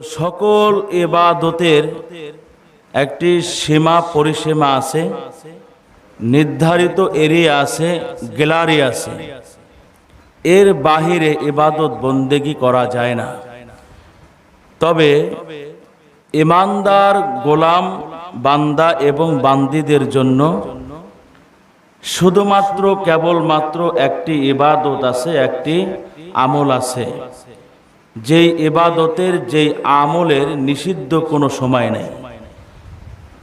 সকল এবাদতের একটি সীমা পরিসীমা আছে, নির্ধারিত এরিয়া আছে, গ্যালারি আছে। এর বাহিরে এবাদত বন্দেগি করা যায় না। তবে ইমানদার গোলাম বান্দা এবং বান্দিদের জন্য শুধুমাত্র কেবলমাত্র একটি ইবাদত আছে, একটি আমল আছে। যেই ইবাদতের যেই আমলের নিষিদ্ধ কোনো সময় নেই।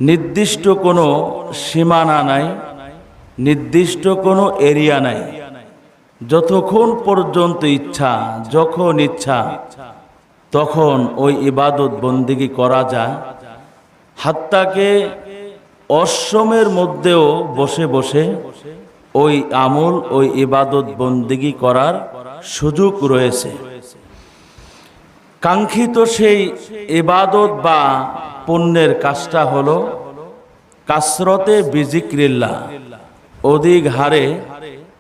নির্দিষ্ট কোনো সীমানা নাই, নির্দিষ্ট কোনো এরিয়া নাই। যতক্ষণ পর্যন্ত ইচ্ছা, যখন ইচ্ছা, তখন ওই ইবাদত বন্দিগি করা যায়। হাত্তাকে অশ্বমের মধ্যেও বসে বসে ওই আমল, ওই ইবাদত বন্দিগি করার সুযোগ রয়েছে। কাঙ্ক্ষিত সেই এবাদত বা পুণ্যের কাজটা হলো কাসরতে বিজিক্রিল্লা অধিক হারে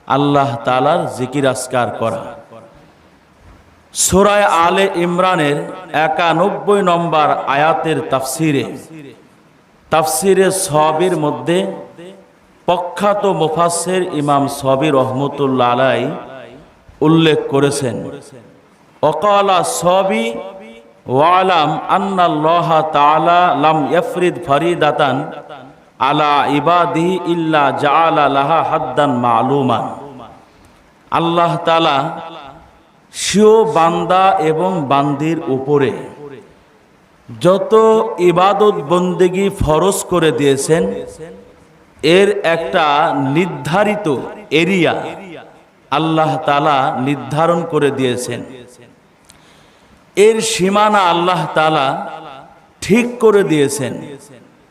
আল্লাহ তালার জিকির আসকার করা। সোরায় আলে ইমরানের একানব্বই নম্বর আয়াতের তাফসিরে তাফসিরে সবির মধ্যে প্রখ্যাত মুফাসের ইমাম সবির রহমতুল্লা আলাই উল্লেখ করেছেন ওয়ালাম ফরিদাতান আলা মালুমান। আল্লাহ বান্দা এবং বান্দির উপরে যত ইবাদত বন্দেগি ফরজ করে দিয়েছেন, এর একটা নির্ধারিত এরিয়া আল্লাহ তালা নির্ধারণ করে দিয়েছেন। এর সীমানা আল্লাহ তালা ঠিক করে দিয়েছেন।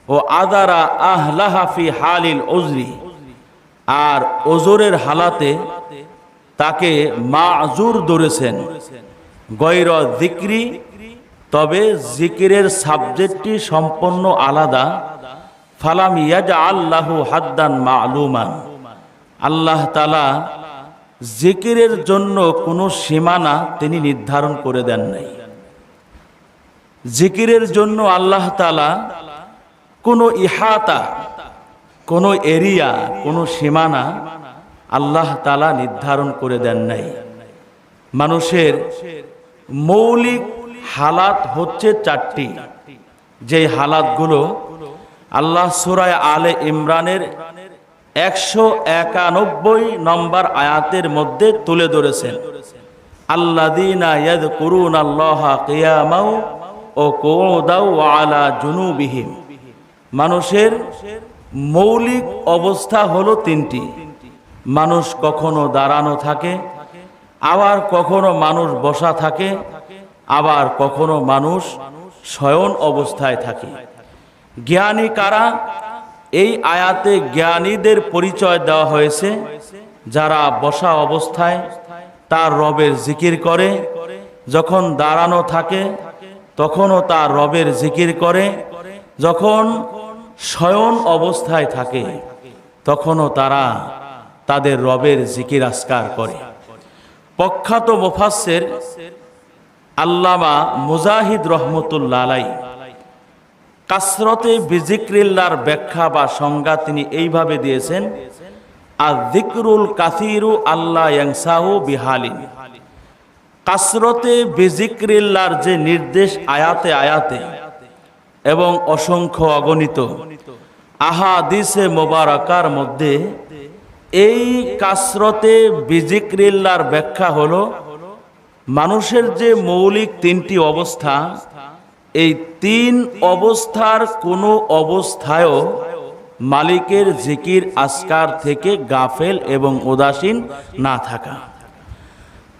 ও আদারা আহলাহাফি হালিল ওজরি আর ওজোরের হালাতে তাকে মাজুর ধরেছেন। গৈর জিক্রি তবে জিকিরের সাবজেক্টটি সম্পূর্ণ আলাদা। ফালাম ইয়াজ আল্লাহু হাদ্দান মালুমান, আল্লাহ তালা জিকিরের জন্য কোনো সীমানা তিনি নির্ধারণ করে দেন নাই। জিকিরের জন্য আল্লাহ তালা কোনো ইহাতা, কোনো এরিয়া, কোনো সীমানা আল্লাহ তালা নির্ধারণ করে দেন নাই। মানুষের মৌলিক হালাত হচ্ছে চারটি। যে হালাতগুলো আল্লাহ সুরায় আলে ইমরানের একশো একানব্বই নম্বর আয়াতের মধ্যে তুলে ধরেছেন আল্লাহ ও মানুষের মৌলিক অবস্থা হলো তিনটি। মানুষ কখনো দাঁড়ানো থাকে, আবার কখনো মানুষ বসা থাকে, আবার কখনো মানুষ শয়ন অবস্থায় থাকে। জ্ঞানী কারা? এই আয়াতে জ্ঞানীদের পরিচয় দেওয়া হয়েছে, যারা বসা অবস্থায় তার রবের জিকির করে, যখন দাঁড়ানো থাকে, তখনও তার রবের জিকির করে, যখন শয়ন অবস্থায় থাকে, তখনও তারা তাদের রবের জিকির আসকার করে। প্রখ্যাত মুফাসের আল্লামা মুজাহিদ রহমতুল্লা আলাই কাসরতে বিজিক্রিল্লার ব্যাখ্যা বা সংজ্ঞা তিনি এইভাবে দিয়েছেন আর দিকরুল কাসিরু আল্লাহ ইয়াংসাহু বিহালিন। কাসরতে বিজিক্রিল্লার যে নির্দেশ আয়াতে আয়াতে এবং অসংখ্য অগণিত আহাদিসে মোবারকার মধ্যে, এই কাসরতে বিজিক্রিল্লার ব্যাখ্যা হলো, মানুষের যে মৌলিক তিনটি অবস্থা, এই তিন অবস্থার কোনো অবস্থায়ও মালিকের জিকির আসকার থেকে গাফেল এবং উদাসীন না থাকা।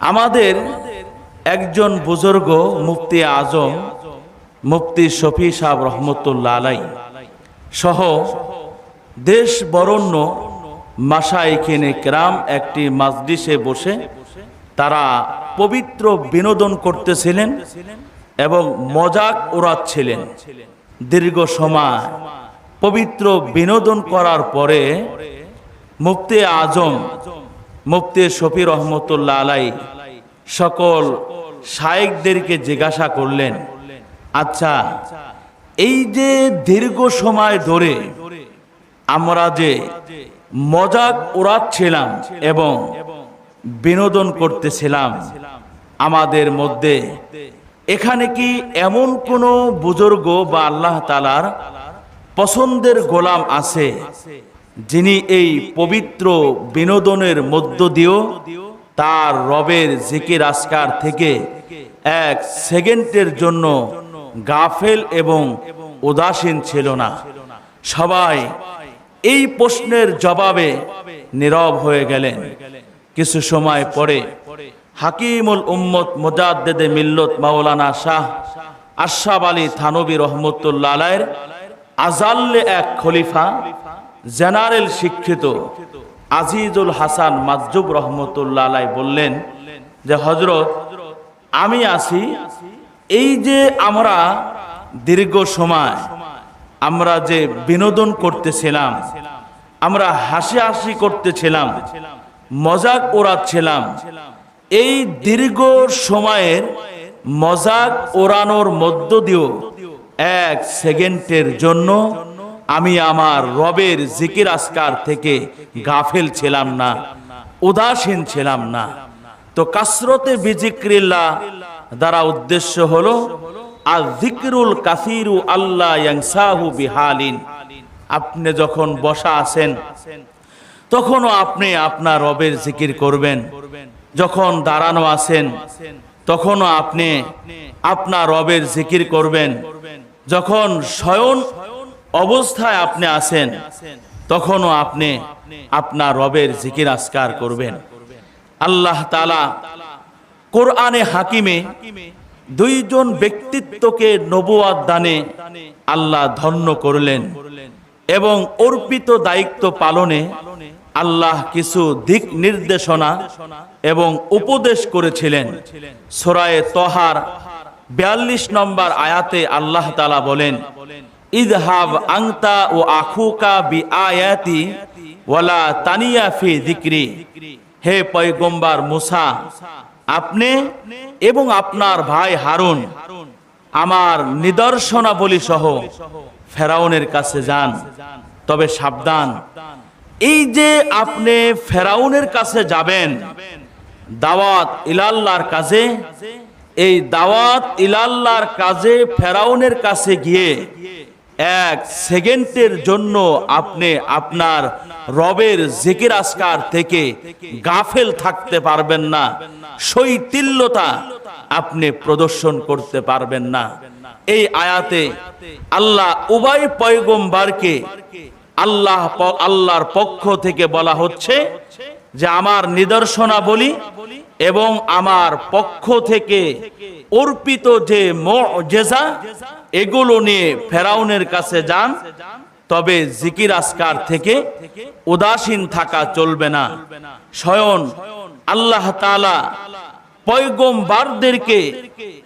আমাদের একজন বুজুর্গ মুফতি আজম, মুফতি শফি সাহ রহমতুল্লা আলাই সহ দেশ বরণ্য মাসাইখিনে ক্রাম একটি মাজলিসে বসে তারা পবিত্র বিনোদন করতেছিলেন। এবং মজাক ওড়াচ্ছিলেন দীর্ঘ সময় পবিত্র বিনোদন করার পরে মুফতি আজম, মুফতি শফি রহমতুল্লাহ আলাই সকল শায়েকদেরকে জিজ্ঞাসা করলেন আচ্ছা এই যে দীর্ঘ সময় ধরে আমরা যে মজাক উড়াচ্ছিলাম এবং বিনোদন করতেছিলাম, আমাদের মধ্যে এখানে কি এমন কোনো বুজুর্গ বা আল্লাহ তালার পছন্দের গোলাম আছে যিনি এই পবিত্র বিনোদনের মধ্য দিয়েও তার রবের জিকির আসকার থেকে এক সেকেন্ডের জন্য গাফেল এবং উদাসীন ছিল না? সবাই এই প্রশ্নের জবাবে নীরব হয়ে গেলেন। কিছু সময় পরে হাকিমুল উম্মত মুজাদ্দেদে মিল্লত মাওলানা শাহ আশাব আলী থানবী রহমতুল্লাহ আলাইয়ের আজাল্লে এক খলিফা, জেনারেল শিক্ষিত আজিজুল হাসান মাজুব রহমতুল্লাহ আলাই বললেন যে হজরত আমি আছি, এই যে আমরা দীর্ঘ সময় আমরা যে বিনোদন করতেছিলাম, আমরা হাসি হাসি করতেছিলাম, মজাক ওড়াচ্ছিলাম এই দীর্ঘ সময়ের মজাক ওড়ানোর মধ্য দিয়েও এক সেকেন্ডের জন্য আমি আমার রবের জিকির আসকার থেকে গাফেল ছিলাম না, উদাসীন ছিলাম না। তো কাসরতে বিজিক্রিল্লা দ্বারা উদ্দেশ্য হল আর জিকরুল কাসিরু আল্লাহ ইয়াংসাহু বিহালিন। আপনি যখন বসা আছেন, তখনও আপনি আপনার রবের জিকির করবেন। যখন দাঁড়ানো আছেন, তখনও আপনি আপনার রবের জিকির করবেন। যখন শয়ন অবস্থায় আপনি আছেন, তখনও আপনি আপনার রবের জিকির আসকার করবেন। আল্লাহ তালা কোরআনে হাকিমে দুইজন ব্যক্তিত্বকে নবুয়াদ দানে আল্লাহ ধন্য করলেন এবং অর্পিত দায়িত্ব পালনে আল্লাহ কিছু দিক নির্দেশনা এবং উপদেশ করেছিলেন। সোরায়ে তহার বিয়াল্লিশ নম্বর আয়াতে আল্লাহ তালা বলেন, ইদহাব আংতা ও আখুকা বি আয়াতি ওয়ালা তানিয়া ফি দিক্রি হে পয়গম্বার মুসা, আপনি এবং আপনার ভাই হারুন, আমার নিদর্শনাবলী সহ ফেরাউনের কাছে যান, তবে সাবধান। এই যে আপনি ফেরাউনের কাছে যাবেন, দাওয়াত ইলাল্লাহর কাজে, এই দাওয়াত ইলাল্লাহর কাজে ফেরাউনের কাছে গিয়ে এক সেকেন্ডের জন্য আপনি আপনার রবের জিকির আসকার থেকে গাফেল থাকতে পারবেন না শৈতিল্যতা আপনি প্রদর্শন করতে পারবেন না। এই আয়াতে আল্লাহ উভয় পয়গম্বারকে আল্লাহ আল্লাহর পক্ষ থেকে বলা হচ্ছে যে আমার নিদর্শনা বলি এবং আমার পক্ষ থেকে অর্পিত যে জেজা এগুলো নিয়ে ফেরাউনের কাছে যান, তবে জিকির আসকার থেকে উদাসীন থাকা চলবে না। স্বয়ন আল্লাহ তালা পয়গম্বারদেরকে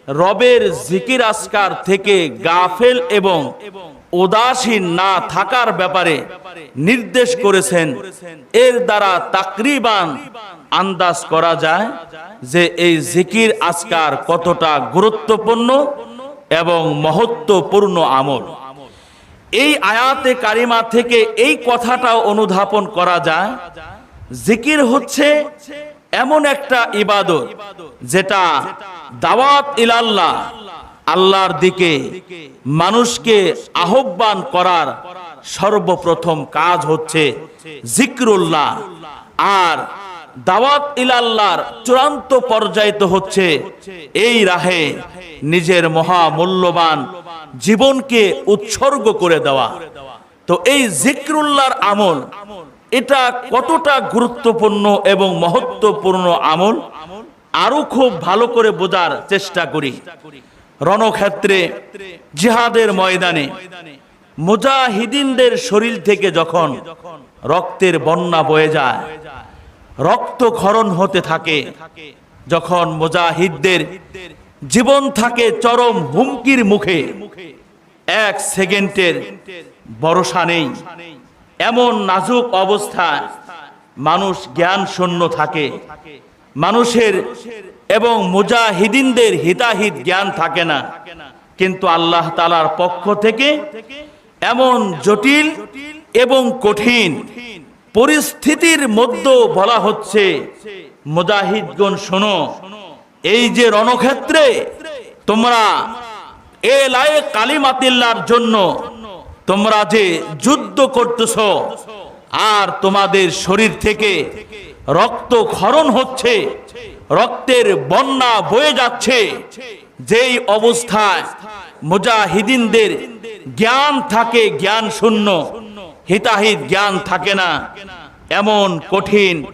রবের জিকির আসকার থেকে গাফেল এবং উদাসীন না থাকার ব্যাপারে নির্দেশ করেছেন। এর দ্বারা তাকরিবান আন্দাজ করা যায় যে এই জিকির আসকার কতটা গুরুত্বপূর্ণ এবং মহত্বপূর্ণ আমল। এই আয়াতে কারিমা থেকে এই কথাটাও অনুধাপন করা যায়, জিকির হচ্ছে এমন একটা ইবাদত যেটা দাওয়াত ইলাল্লাহ আল্লাহর দিকে মানুষকে আহ্বান করার সর্বপ্রথম কাজ হচ্ছে জিক্রুল্লাহ। আর দাওয়াত ইলাল্লাহর চূড়ান্ত পর্যায়িত হচ্ছে এই রাহে নিজের মহামূল্যবান জীবনকে উৎসর্গ করে দেওয়া। তো এই জিক্রুল্লাহর আমল এটা কতটা গুরুত্বপূর্ণ এবং মহত্বপূর্ণ আমল? আরও খুব ভালো করে বোঝার চেষ্টা করি। রণক্ষেত্রে, জিহাদের ময়দানে, মুজাহিদিনদের শরীর থেকে যখন রক্তের বন্যা বয়ে যায়, রক্তক্ষরণ হতে থাকে, যখন মুজাহিদদের জীবন থাকে চরম হুমকির মুখে, এক সেকেন্ডের ভরসা নেই। এমন নাজুক অবস্থায় মানুষ জ্ঞান শূন্য থাকে, মানুষের এবং মুজাহিদিনদের হিতাহিত জ্ঞান থাকে না। কিন্তু আল্লাহ তালার পক্ষ থেকে এমন জটিল এবং কঠিন পরিস্থিতির মধ্যে বলা হচ্ছে, মুজাহিদগণ শোনো, এই যে রণক্ষেত্রে তোমরা এ লায়ে কালিমাতিল্লার জন্য তোমরা যে যুদ্ধ করতেছ আর তোমাদের শরীর থেকে রক্ত ক্ষরণ হচ্ছে রক্তের বন্যা বয়ে যাচ্ছে। যেই অবস্থায় মুজাহিদিনদের জ্ঞান থাকে, জ্ঞান শূন্য, হিতাহিত জ্ঞান থাকে না। এমন কঠিন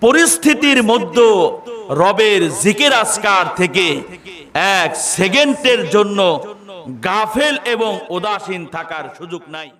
পরিস্থিতির মধ্যে রবের জিকির আসকার থেকে এক সেকেন্ডের জন্য গাফেল এবং উদাসীন থাকার সুযোগ নাই।